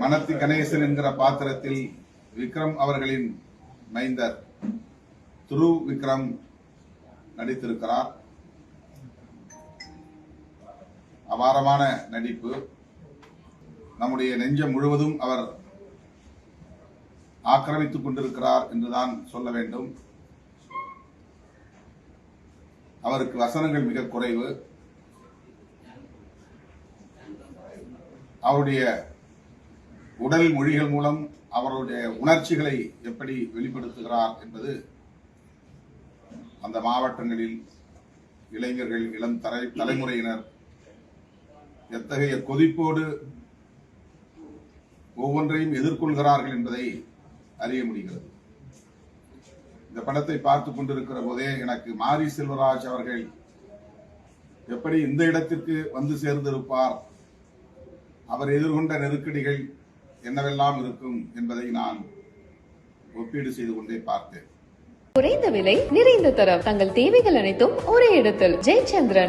மனத்து கணேசன் என்கிற பாத்திரத்தில் விக்ரம் அவர்களின் மைந்தர் துரு விக்ரம் நடித்திருக்கிறார். அபாரமான நடிப்பு. நம்முடைய நெஞ்சம் முழுவதும் அவர் ஆக்கிரமித்துக் கொண்டிருக்கிறார் என்றுதான் சொல்ல வேண்டும். அவருக்கு வசனங்கள் மிக குறைவு. அவருடைய உடல் மொழிகள் மூலம் அவருடைய உணர்ச்சிகளை எப்படி வெளிப்படுத்துகிறார் என்பது அந்த மாவட்டங்களில் இளைஞர்கள் இளம் தலை தலைமுறையினர் எத்தகைய கொதிப்போடு ஒவ்வொன்றையும் எதிர்கொள்கிறார்கள் என்பதை அறிய முடிகிறது. இந்த படத்தை பார்த்துக் கொண்டிருக்கிற போதே எனக்கு மாரி செல்வராஜ் அவர்கள் எப்படி இந்த இடத்திற்கு வந்து சேர்ந்திருப்பார் அவர் எதிர்கொண்ட நெருக்கடிகள் என்னவெல்லாம் இருக்கும் என்பதை நான் ஒப்பீடு செய்து கொண்டே பார்த்தேன். குறைந்த விலை நிறைந்த தரம் தங்கள் தேவைகள் அனைத்தும் ஒரே இடத்தில். ஜெயச்சந்திரன்.